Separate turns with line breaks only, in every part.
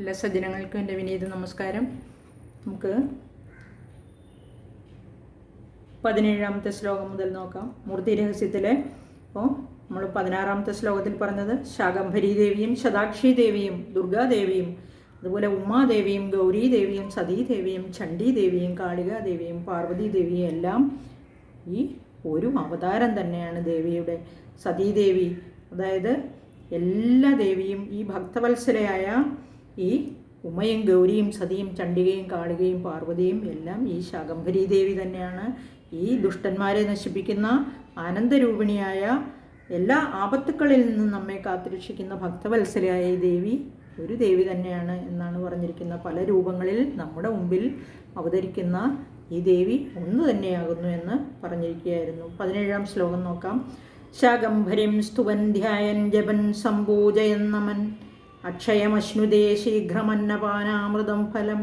എല്ലാ സജ്ജനങ്ങൾക്കും എന്റെ വിനീത നമസ്കാരം. നമുക്ക് പതിനേഴാമത്തെ ശ്ലോകം മുതൽ നോക്കാം. മൂർത്തി രഹസ്യത്തിലെ ഇപ്പോൾ നമ്മൾ പതിനാറാമത്തെ ശ്ലോകത്തിൽ പറഞ്ഞത് ശാകംഭരി ദേവിയും ശതാക്ഷി ദേവിയും ദുർഗാദേവിയും അതുപോലെ ഉമാദേവിയും ഗൗരീദേവിയും സതീദേവിയും ദേവിയും പാർവതി പാർവതീദേവിയും എല്ലാം ഈ ഒരു അവതാരം തന്നെയാണ് ദേവിയുടെ സതീദേവി. അതായത് എല്ലാ ദേവിയും ഈ ഭക്തവത്സലയായ ഈ ഉമയും ഗൗരിയും സതിയും ചണ്ഡികയും കാളികയും പാർവതിയും എല്ലാം ഈ ശാകംഭരി ദേവി തന്നെയാണ്. ഈ ദുഷ്ടന്മാരെ നശിപ്പിക്കുന്ന ആനന്ദരൂപിണിയായ എല്ലാ ആപത്തുക്കളിൽ നിന്നും നമ്മെ കാത്തുരക്ഷിക്കുന്ന ഈ ദേവി ഒരു ദേവി തന്നെയാണ് എന്നാണ് പറഞ്ഞിരിക്കുന്ന പല രൂപങ്ങളിൽ നമ്മുടെ മുമ്പിൽ അവതരിക്കുന്ന ഈ ദേവി ഒന്ന് തന്നെയാകുന്നു എന്ന് പറഞ്ഞിരിക്കുകയായിരുന്നു. പതിനേഴാം ശ്ലോകം നോക്കാം. ശാകംഭരിം സ്തുവൻ ധ്യായൻ ജപൻ സംപൂജയൻ നമൻ. അക്ഷയമശ്നുതേ ശീഘ്രമന്നപാനാമൃതം ഫലം.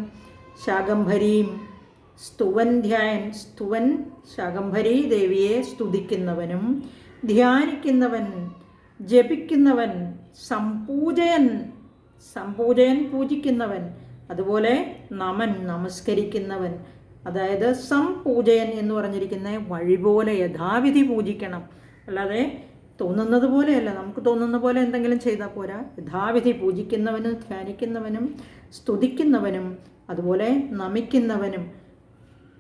ശാകംഭരീം സ്തുവൻ ധ്യായൻ സ്തുവൻ ശാകംഭരി ദേവിയെ സ്തുതിക്കുന്നവനും ധ്യാനിക്കുന്നവൻ ജപിക്കുന്നവൻ സംപൂജയൻ സംപൂജയൻ പൂജിക്കുന്നവൻ അതുപോലെ നമൻ നമസ്കരിക്കുന്നവൻ. അതായത് സംപൂജയൻ എന്ന് പറഞ്ഞിരിക്കുന്ന വഴിപോലെ യഥാവിധി പൂജിക്കണം. അല്ലാതെ തോന്നുന്നത് പോലെയല്ല. നമുക്ക് തോന്നുന്ന പോലെ എന്തെങ്കിലും ചെയ്താൽ പോരാ. യഥാവിധി പൂജിക്കുന്നവനും ധ്യാനിക്കുന്നവനും സ്തുതിക്കുന്നവനും അതുപോലെ നമിക്കുന്നവനും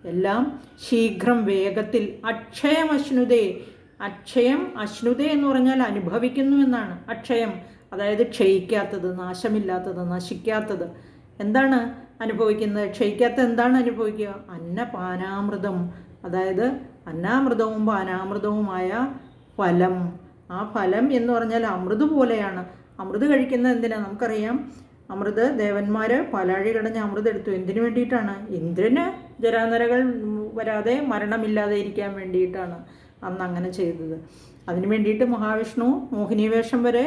എല്ലാം ശീഘ്രം വേഗത്തിൽ അക്ഷയം അശ്നുതേ. അക്ഷയം അശ്നുത എന്ന് പറഞ്ഞാൽ അനുഭവിക്കുന്നു എന്നാണ്. അക്ഷയം അതായത് ക്ഷയിക്കാത്തത് നാശമില്ലാത്തത് നശിക്കാത്തത്. എന്താണ് അനുഭവിക്കുന്നത്? ക്ഷയിക്കാത്ത എന്താണ് അനുഭവിക്കുക? അന്നപാനാമൃതം. അതായത് അന്നാമൃതവും പാനാമൃതവുമായ ഫലം. ആ ഫലം എന്ന് പറഞ്ഞാൽ അമൃത് പോലെയാണ്. അമൃത് കഴിക്കുന്നത് എന്തിനാ? നമുക്കറിയാം. അമൃത് ദേവന്മാർ പാലാഴി കടഞ്ഞ് അമൃത് എടുത്തു. എന്തിനു വേണ്ടിയിട്ടാണ്? ഇന്ദ്രന് ജരാനരകൾ വരാതെ മരണമില്ലാതെ ഇരിക്കാൻ വേണ്ടിയിട്ടാണ് അന്ന് അങ്ങനെ ചെയ്തത്. അതിനു വേണ്ടിയിട്ട് മഹാവിഷ്ണു മോഹിനിവേഷം വരെ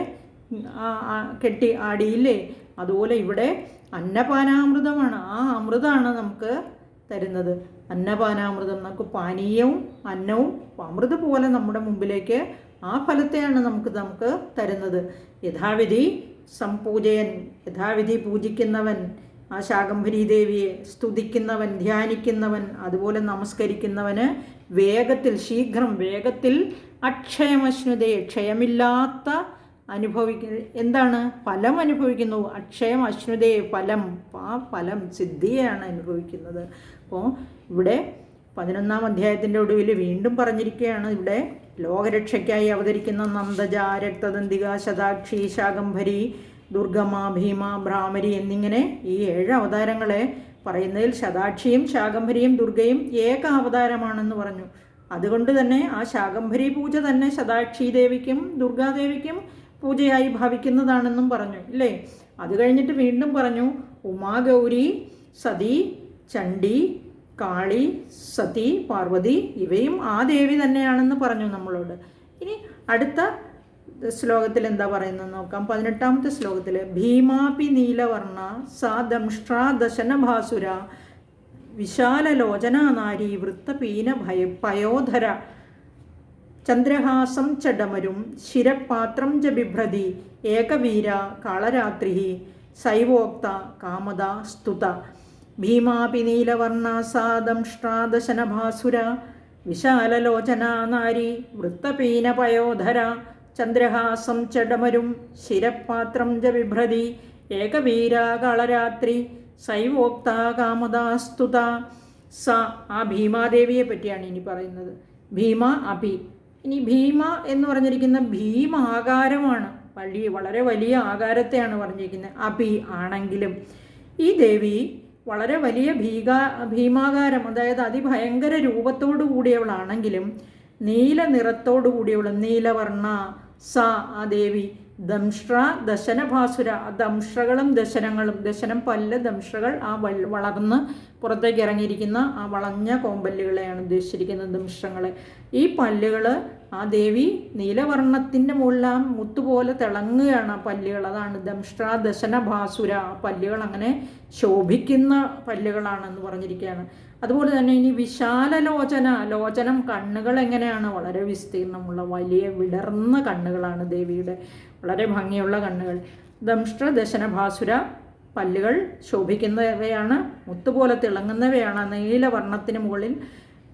കെട്ടി ആടിയില്ലേ? അതുപോലെ ഇവിടെ അന്നപാനാമൃതമാണ്. ആ അമൃതമാണ് നമുക്ക് തരുന്നത്. അന്നപാനാമൃതം നമുക്ക് പാനീയവും അന്നവും അമൃത് പോലെ നമ്മുടെ മുമ്പിലേക്ക് ആ ഫലത്തെയാണ് നമുക്ക് നമുക്ക് തരുന്നത്. യഥാവിധി സംപൂജയൻ യഥാവിധി പൂജിക്കുന്നവൻ ആ ശാകംഭരി ദേവിയെ സ്തുതിക്കുന്നവൻ ധ്യാനിക്കുന്നവൻ അതുപോലെ നമസ്കരിക്കുന്നവന് വേഗത്തിൽ ശീഘ്രം വേഗത്തിൽ അക്ഷയമശ്നുതയെ ക്ഷയമില്ലാത്ത അനുഭവിക്ക എന്താണ്? ഫലം അനുഭവിക്കുന്നു. അക്ഷയം അശ്നുതയെ ഫലം. ആ ഫലം സിദ്ധിയാണ് അനുഭവിക്കുന്നത്. അപ്പോൾ ഇവിടെ പതിനൊന്നാം അധ്യായത്തിന്റെ ഒടുവിൽ വീണ്ടും പറഞ്ഞിരിക്കുകയാണ്. ഇവിടെ ലോകരക്ഷയ്ക്കായി അവതരിക്കുന്ന നന്ദജ രക്തദന്തിക ശതാക്ഷി ശാകംഭരി ദുർഗമ ഭീമ ഭ്രാമരി എന്നിങ്ങനെ ഈ ഏഴ് അവതാരങ്ങളെ പറയുന്നതിൽ ശതാക്ഷിയും ശാകംഭരിയും ദുർഗയും ഏക അവതാരമാണെന്ന് പറഞ്ഞു. അതുകൊണ്ട് തന്നെ ആ ശാകംഭരി പൂജ തന്നെ ശതാക്ഷി ദേവിക്കും ദുർഗാദേവിക്കും പൂജയായി ഭവിക്കുന്നതാണെന്നും പറഞ്ഞു ഇല്ലേ? അത് കഴിഞ്ഞിട്ട് വീണ്ടും പറഞ്ഞു ഉമാഗൗരി സതി ചണ്ഡി കാളി സതി പാർവതി ഇവയും ആ ദേവി തന്നെയാണെന്ന് പറഞ്ഞു നമ്മളോട്. ഇനി അടുത്ത ശ്ലോകത്തിൽ എന്താ പറയുന്നത് നോക്കാം. പതിനെട്ടാമത്തെ ശ്ലോകത്തിൽ ഭീമാപി നീലവർണ സാ ദംഷ്ട്രാ ദശനഭാസുര വിശാലലോചന നാരി വൃത്തപീന ഭയ പയോധര ചന്ദ്രഹാസം ചടമരും ശിരപാത്രം ച ബിഭ്രതി ഏകവീര കാളരാത്രി സൈവോക്ത കാമത സ്തുത ഭീമാപി നീലവർണ സാ ദംഷ്ട്രാദശനഭാസുര വിശാലലോചന നാരി വൃത്തപീന പയോധര ചന്ദ്രഹാസം ചടമരും ശിരപാത്രം ച വിഭ്രതി ഏകവീരാകളരാത്രി സൈവോക്ത കാമദാസ്തുത സ ആ ഭീമാദേവിയെ പറ്റിയാണ് ഇനി പറയുന്നത്. ഭീമ അഭി. ഇനി ഭീമ എന്ന് പറഞ്ഞിരിക്കുന്ന ഭീമ ആകാരമാണ്. വലിയ വളരെ വലിയ ആകാരത്തെയാണ് പറഞ്ഞിരിക്കുന്നത്. അഭി ആണെങ്കിലും ഈ ദേവി വളരെ വലിയ ഭീകാ ഭീമാകാരം അതായത് അതിഭയങ്കര രൂപത്തോടു കൂടിയവളാണെങ്കിലും നീല നിറത്തോടു കൂടിയവളും നീലവർണ സ ആ ദേവി ദംഷ്ട്ര ദശനഭാസുര ദംഷ്ട്രകളും ദശനങ്ങളും ദശനം പല്ല ദംഷ്ട്രകൾ ആ വളർന്ന് പുറത്തേക്ക് ഇറങ്ങിയിരിക്കുന്ന ആ വളഞ്ഞ കോമ്പല്ലുകളെയാണ് ഉദ്ദേശിച്ചിരിക്കുന്നത് ദംഷ്ട്രങ്ങളെ. ഈ പല്ലുകൾ ആ ദേവി നീലവർണത്തിന്റെ മുകളിൽ ആ മുത്തുപോലെ തിളങ്ങുകയാണ് ആ പല്ലുകൾ. അതാണ് ദംഷ്ട്ര ദശനഭാസുര. പല്ലുകൾ അങ്ങനെ ശോഭിക്കുന്ന പല്ലുകളാണെന്ന് പറഞ്ഞിരിക്കുകയാണ്. അതുപോലെ തന്നെ ഇനി വിശാല ലോചന ലോചനം കണ്ണുകൾ എങ്ങനെയാണ്? വളരെ വിസ്തീർണമുള്ള വലിയ വിടർന്ന കണ്ണുകളാണ് ദേവിയുടെ. വളരെ ഭംഗിയുള്ള കണ്ണുകൾ. ദംഷ്ട്ര ദശനഭാസുര പല്ലുകൾ ശോഭിക്കുന്നവയാണ് മുത്തുപോലെ തിളങ്ങുന്നവയാണ് നീലവർണത്തിന് മുകളിൽ.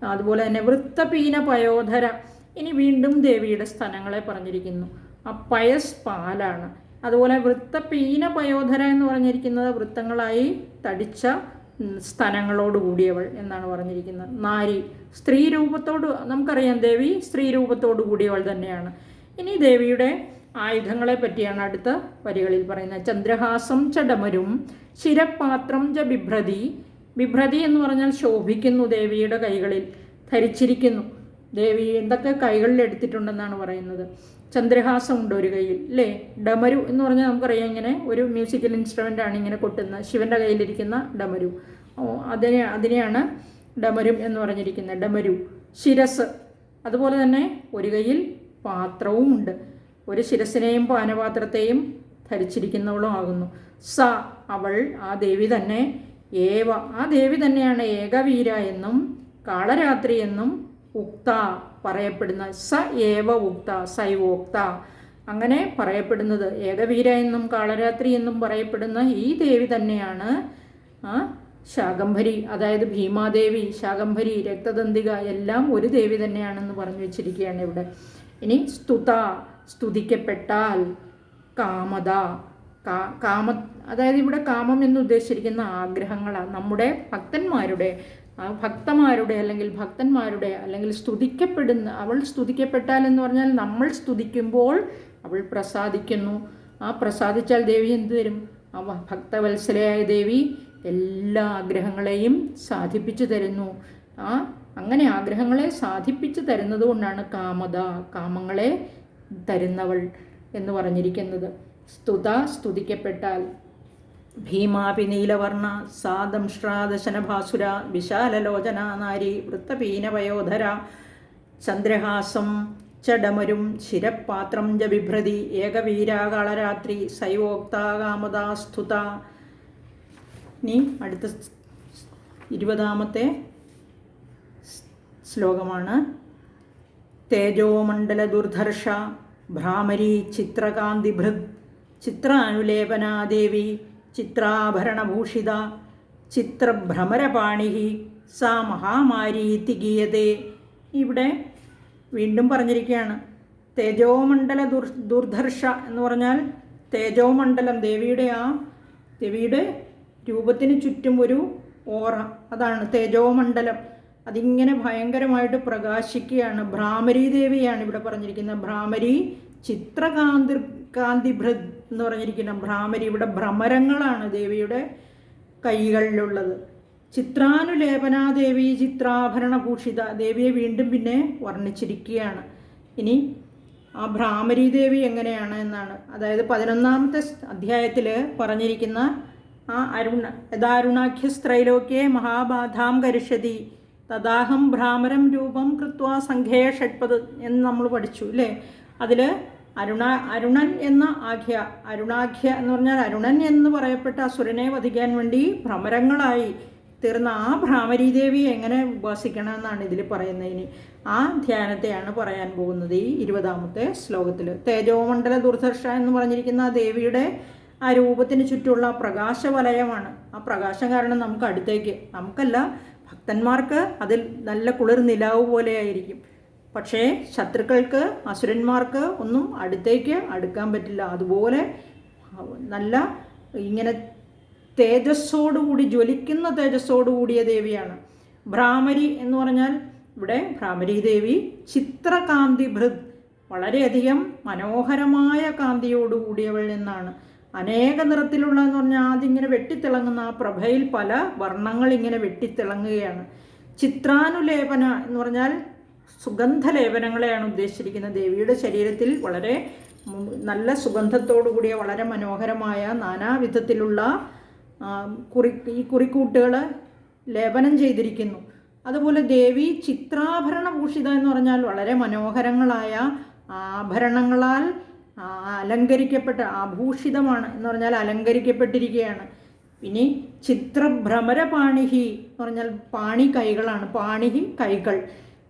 അതുപോലെ തന്നെ വൃത്തപീന പയോധര. ഇനി വീണ്ടും ദേവിയുടെ സ്ഥലങ്ങളെ പറഞ്ഞിരിക്കുന്നു. ആ പയസ് പാലാണ്. അതുപോലെ വൃത്തപീന പയോധര എന്ന് പറഞ്ഞിരിക്കുന്നത് വൃത്തങ്ങളായി തടിച്ച സ്ഥലങ്ങളോട് കൂടിയവൾ എന്നാണ് പറഞ്ഞിരിക്കുന്നത്. നാരി. സ്ത്രീ രൂപത്തോട് നമുക്കറിയാം ദേവി സ്ത്രീ രൂപത്തോട് കൂടിയവൾ തന്നെയാണ്. ഇനി ദേവിയുടെ ആയുധങ്ങളെ പറ്റിയാണ് അടുത്ത വരികളിൽ പറയുന്നത്. ചന്ദ്രഹാസം ചടമരും ശിരപാത്രം ച ബിഭ്രതി ബിഭ്രതി എന്ന് പറഞ്ഞാൽ ശോഭിക്കുന്നു ദേവിയുടെ കൈകളിൽ ധരിച്ചിരിക്കുന്നു. ദേവി എന്തൊക്കെ കൈകളിൽ എടുത്തിട്ടുണ്ടെന്നാണ് പറയുന്നത്. ചന്ദ്രഹാസം ഉണ്ട് ഒരു കയ്യിൽ അല്ലേ ഡമരു എന്ന് പറഞ്ഞാൽ നമുക്കറിയാം ഇങ്ങനെ ഒരു മ്യൂസിക്കൽ ഇൻസ്ട്രുമെന്റ് ആണ് ഇങ്ങനെ കൊട്ടുന്ന ശിവന്റെ കയ്യിലിരിക്കുന്ന ഡമരു. അതിനെ അതിനെയാണ് ഡമരും എന്ന് പറഞ്ഞിരിക്കുന്നത്. ഡമരു ശിരസ്. അതുപോലെ തന്നെ ഒരു കയ്യിൽ പാത്രവും ഉണ്ട്. ഒരു ശിരസിനെയും പാനപാത്രത്തെയും ധരിച്ചിരിക്കുന്നവളും ആകുന്നു. സ അവൾ ആ ദേവി തന്നെ ഏവ ആ ദേവി തന്നെയാണ് ഏകവീര എന്നും കാളരാത്രി എന്നും ഉക്ത പറയപ്പെടുന്ന സ ഏവ ഉക്ത സൈവോക്ത. അങ്ങനെ പറയപ്പെടുന്നത് ഏകവീര എന്നും കാളരാത്രി എന്നും പറയപ്പെടുന്ന ഈ ദേവി തന്നെയാണ് ശാകംഭരി അതായത് ഭീമാദേവി ശാകംഭരി രക്തദന്തിക എല്ലാം ഒരു ദേവി തന്നെയാണെന്ന് പറഞ്ഞു വെച്ചിരിക്കുകയാണ് ഇവിടെ. ഇനി സ്തുത. സ്തുതിക്കപ്പെട്ടാൽ കാമത കാമ അതായത് ഇവിടെ കാമം എന്ന് ഉദ്ദേശിച്ചിരിക്കുന്ന ആഗ്രഹങ്ങളാണ്. നമ്മുടെ ഭക്തന്മാരുടെ ഭക്തമാരുടെ അല്ലെങ്കിൽ ഭക്തന്മാരുടെ അല്ലെങ്കിൽ സ്തുതിക്കപ്പെടുന്ന അവൾ സ്തുതിക്കപ്പെട്ടാൽ എന്ന് പറഞ്ഞാൽ നമ്മൾ സ്തുതിക്കുമ്പോൾ അവൾ പ്രസാദിക്കുന്നു. ആ പ്രസാദിച്ചാൽ ദേവി എന്ത് തരും? ആ ഭക്തവത്സലയായ ദേവി എല്ലാ ആഗ്രഹങ്ങളെയും സാധിപ്പിച്ചു തരുന്നു. ആ അങ്ങനെ ആഗ്രഹങ്ങളെ സാധിപ്പിച്ചു തരുന്നത് കൊണ്ടാണ് കാമത കാമങ്ങളെ തരുന്നവൾ എന്ന് പറഞ്ഞിരിക്കുന്നത്. സ്തുത സ്തുതിക്കപ്പെട്ടാൽ. ഭീമാപി നീലവർണ സാദംശ്രാദശനഭാസുര വിശാലലോചന നാരി വൃത്തപീനവയോധര ചന്ദ്രഹാസം ചടമരും ശിരപാത്രം ജ ബിഭ്രതി ഏകവീരാകാളരാത്രി സൈവോക്താകാമതാസ്തുത ഇനി അടുത്ത ഇരുപതാമത്തെ ശ്ലോകമാണ്. തേജോമണ്ഡല ദുർധർഷ ഭ്രാമരി ചിത്രകാന്തിഭൃത് ചിത്രാനുലേപനാദേവി ചിത്രാഭരണഭൂഷിത ചിത്രഭ്രമരപാണി സാ മഹാമാരീതി ഗീയതേ. ഇവിടെ വീണ്ടും പറഞ്ഞിരിക്കുകയാണ്. തേജോമണ്ഡല ദുർ ദുർധർഷ എന്ന് പറഞ്ഞാൽ തേജോമണ്ഡലം ദേവിയുടെ ആ ദേവിയുടെ രൂപത്തിന് ചുറ്റും ഒരു ഓറ. അതാണ് തേജോമണ്ഡലം. അതിങ്ങനെ ഭയങ്കരമായിട്ട് പ്രകാശിക്കുകയാണ്. ഭ്രാമരി ദേവിയാണ് ഇവിടെ പറഞ്ഞിരിക്കുന്ന ഭ്രാമരി ചിത്രകാന്തി കാന്തിഭൃത് എന്ന് പറഞ്ഞിരിക്കുന്ന ഭ്രാമരി ഇവിടെ ഭ്രമരങ്ങളാണ് ദേവിയുടെ കൈകളിലുള്ളത്. ചിത്രാനുലേപനാദേവി ചിത്രാഭരണഭൂഷിത ദേവിയെ വീണ്ടും പിന്നെ വർണിച്ചിരിക്കുകയാണ്. ഇനി ആ ഭ്രാമരി ദേവി എങ്ങനെയാണ് എന്നാണ്. അതായത് പതിനൊന്നാമത്തെ അധ്യായത്തിൽ പറഞ്ഞിരിക്കുന്ന ആ അരുണ യഥാരുണാഖ്യസ്ത്രൈലോക്യെ മഹാബാധാം കരിഷതി തദാഹം ഭ്രാമരം രൂപം കൃത്വ സംഖ്യേ ഷഡ്പത് എന്ന് നമ്മൾ പഠിച്ചു അല്ലേ അതിൽ അരുണ അരുണൻ എന്ന ആഖ്യ അരുണാഖ്യ എന്ന് പറഞ്ഞാൽ അരുണൻ എന്ന് പറയപ്പെട്ട അസുരനെ വധിക്കാൻ വേണ്ടി ഭ്രമരങ്ങളായി തീർന്ന ആ ഭ്രാമരീദേവി എങ്ങനെ ഉപാസിക്കണമെന്നാണ് ഇതിൽ പറയുന്നതിന് ആ ധ്യാനത്തെയാണ് പറയാൻ പോകുന്നത് ഈ ഇരുപതാമത്തെ ശ്ലോകത്തിൽ തേജോമണ്ഡല ദുർദർശ എന്ന് പറഞ്ഞിരിക്കുന്ന ആ ദേവിയുടെ ആ രൂപത്തിന് ചുറ്റുമുള്ള പ്രകാശവലയമാണ്. ആ പ്രകാശം കാരണം നമുക്ക് അടുത്തേക്ക് നമുക്കല്ല ഭക്തന്മാർക്ക് അതിൽ നല്ല കുളിർ നിലാവ് പോലെയായിരിക്കും പക്ഷേ ശത്രുക്കൾക്ക് അസുരന്മാർക്ക് ഒന്നും അടുത്തേക്ക് അടുക്കാൻ പറ്റില്ല. അതുപോലെ നല്ല ഇങ്ങനെ തേജസ്സോടുകൂടി ജ്വലിക്കുന്ന തേജസ്സോടുകൂടിയ ദേവിയാണ്. ഭ്രാമരി എന്ന് പറഞ്ഞാൽ ഇവിടെ ഭ്രാമരി ദേവി ചിത്രകാന്തി ഭൃത് വളരെയധികം മനോഹരമായ കാന്തിയോടുകൂടിയവൾ എന്നാണ്. അനേക നിറത്തിലുള്ള എന്ന് പറഞ്ഞാൽ ഇങ്ങനെ വെട്ടിത്തിളങ്ങുന്ന ആ പ്രഭയിൽ പല വർണങ്ങൾ ഇങ്ങനെ വെട്ടിത്തിളങ്ങുകയാണ്. ചിത്രാനുലേപന എന്ന് പറഞ്ഞാൽ സുഗന്ധലേപനങ്ങളെയാണ് ഉദ്ദേശിച്ചിരിക്കുന്നത്. ദേവിയുടെ ശരീരത്തിൽ വളരെ നല്ല സുഗന്ധത്തോടു കൂടിയ വളരെ മനോഹരമായ നാനാവിധത്തിലുള്ള കുറി ഈ കുറിക്കൂട്ടുകൾ ലേപനം ചെയ്തിരിക്കുന്നു. അതുപോലെ ദേവി ചിത്രാഭരണ ഭൂഷിത എന്ന് പറഞ്ഞാൽ വളരെ മനോഹരങ്ങളായ ആഭരണങ്ങളാൽ അലങ്കരിക്കപ്പെട്ട ആഭൂഷിതമാണ് എന്ന് പറഞ്ഞാൽ അലങ്കരിക്കപ്പെട്ടിരിക്കുകയാണ്. ഇനി ചിത്രഭ്രമരപാണിഹി എന്ന് പറഞ്ഞാൽ പാണി കൈകളാണ്. പാണിഹി കൈകൾ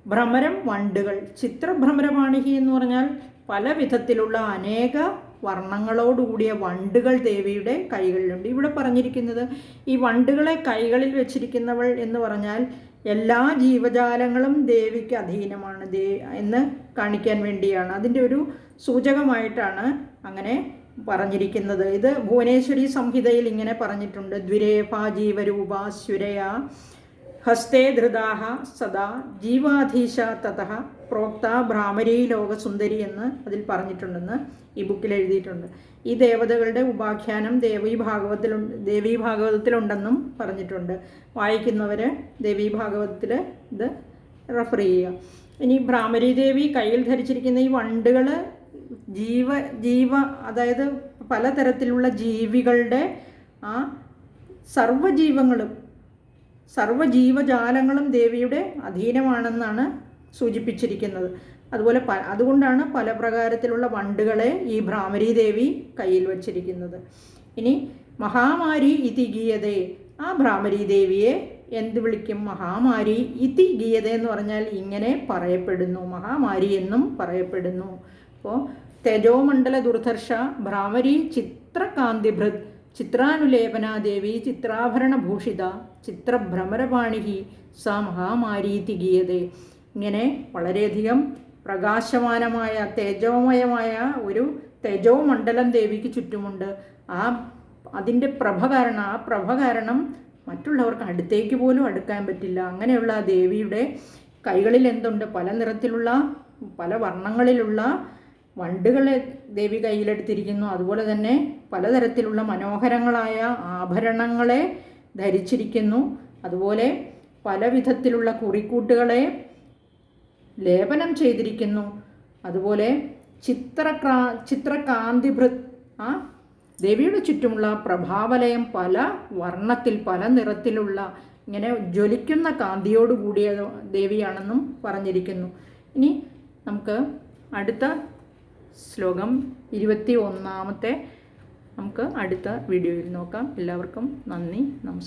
ഭ്രമരം വണ്ടുകൾ. ചിത്രഭ്രമരപാണിഹി എന്ന് പറഞ്ഞാൽ പല വിധത്തിലുള്ള അനേക വർണങ്ങളോടുകൂടിയ വണ്ടുകൾ ദേവിയുടെ കൈകളിലുണ്ട്. ഇവിടെ പറഞ്ഞിരിക്കുന്നത് ഈ വണ്ടുകളെ കൈകളിൽ വെച്ചിരിക്കുന്നവൾ എന്ന് പറഞ്ഞാൽ എല്ലാ ജീവജാലങ്ങളും ദേവിക്ക് അധീനമാണ് ദേ എന്ന് കാണിക്കാൻ വേണ്ടിയാണ്. അതിന്റെ ഒരു സൂചകമായിട്ടാണ് അങ്ങനെ പറഞ്ഞിരിക്കുന്നത്. ഇത് ഭുവനേശ്വരി സംഹിതയിൽ ഇങ്ങനെ പറഞ്ഞിട്ടുണ്ട്. ദ്വിരേഫ ജീവരൂപ സ്വരയ ഹസ്തേ ധൃതാഹ സദാ ജീവാധീശ തഥ പ്രോക്ത ഭ്രാമരീ ലോകസുന്ദരി എന്ന് അതിൽ പറഞ്ഞിട്ടുണ്ടെന്ന് ഈ ബുക്കിൽ എഴുതിയിട്ടുണ്ട്. ഈ ദേവതകളുടെ ഉപാഖ്യാനം ദേവീ ഭാഗവതത്തിൽ ദേവീ ഭാഗവതത്തിലുണ്ടെന്നും പറഞ്ഞിട്ടുണ്ട്. വായിക്കുന്നവർ ദേവീ ഭാഗവതത്തിൽ ഇത് റെഫർ ചെയ്യുക. ഇനി ഭ്രാമരി ദേവി കയ്യിൽ ധരിച്ചിരിക്കുന്ന ഈ വണ്ടുകൾ ജീവ ജീവ അതായത് പലതരത്തിലുള്ള ജീവികളുടെ ആ സർവജീവങ്ങളും സർവജീവജാലങ്ങളും ദേവിയുടെ അധീനമാണെന്നാണ് സൂചിപ്പിച്ചിരിക്കുന്നത്. അതുപോലെ പ അതുകൊണ്ടാണ് പല പ്രകാരത്തിലുള്ള വണ്ടുകളെ ഈ ഭ്രാമരീ ദേവി കയ്യിൽ വച്ചിരിക്കുന്നത്. ഇനി മഹാമാരി ഇതി ഗീയതേ. ആ ഭ്രാമരീ ദേവിയെ എന്ത് വിളിക്കും? മഹാമാരി ഇതി ഗീയത എന്ന് പറഞ്ഞാൽ ഇങ്ങനെ പറയപ്പെടുന്നു. മഹാമാരി എന്നും പറയപ്പെടുന്നു. അപ്പോൾ തേജോമണ്ഡല ദുർധർഷ ഭ്രാമരി ചിത്രകാന്തിഭൃത് ചിത്രാനുലേപനാദേവി ചിത്രാഭരണഭൂഷിത ചിത്രഭ്രമരപാണിഹി സാ മഹാമാരീതി ഗീയതേ. ഇങ്ങനെ വളരെയധികം പ്രകാശമാനമായ തേജോമയമായ ഒരു തേജോമണ്ഡലം ദേവിക്ക് ചുറ്റുമുണ്ട്. ആ അതിന്റെ പ്രഭ കാരണം ആ പ്രഭ കാരണം മറ്റുള്ളവർക്ക് അടുത്തേക്ക് പോലും അടുക്കാൻ പറ്റില്ല. അങ്ങനെയുള്ള ആ ദേവിയുടെ കൈകളിൽ എന്തുണ്ട്? പല നിറത്തിലുള്ള പല വർണങ്ങളിലുള്ള വണ്ടുകളെ ദേവി കയ്യിലെടുത്തിരിക്കുന്നു. അതുപോലെ തന്നെ പലതരത്തിലുള്ള മനോഹരങ്ങളായ ആഭരണങ്ങളെ ധരിച്ചിരിക്കുന്നു. അതുപോലെ പല വിധത്തിലുള്ള കുറിക്കൂട്ടുകളെ ലേപനം ചെയ്തിരിക്കുന്നു. അതുപോലെ ചിത്രക്രാ ചിത്രകാന്തിഭൃത് ആ ദേവിയുടെ ചുറ്റുമുള്ള പ്രഭാവലയം പല വർണത്തിൽ പല നിറത്തിലുള്ള ഇങ്ങനെ ജ്വലിക്കുന്ന കാന്തിയോട് കൂടിയ ദേവിയാണെന്നും പറഞ്ഞിരിക്കുന്നു. ഇനി നമുക്ക് അടുത്ത ശ്ലോകം ഇരുപത്തി ഒന്നാമത്തെ നമുക്ക് അടുത്ത വീഡിയോയിൽ നോക്കാം. എല്ലാവർക്കും നന്ദി നമസ്കാരം.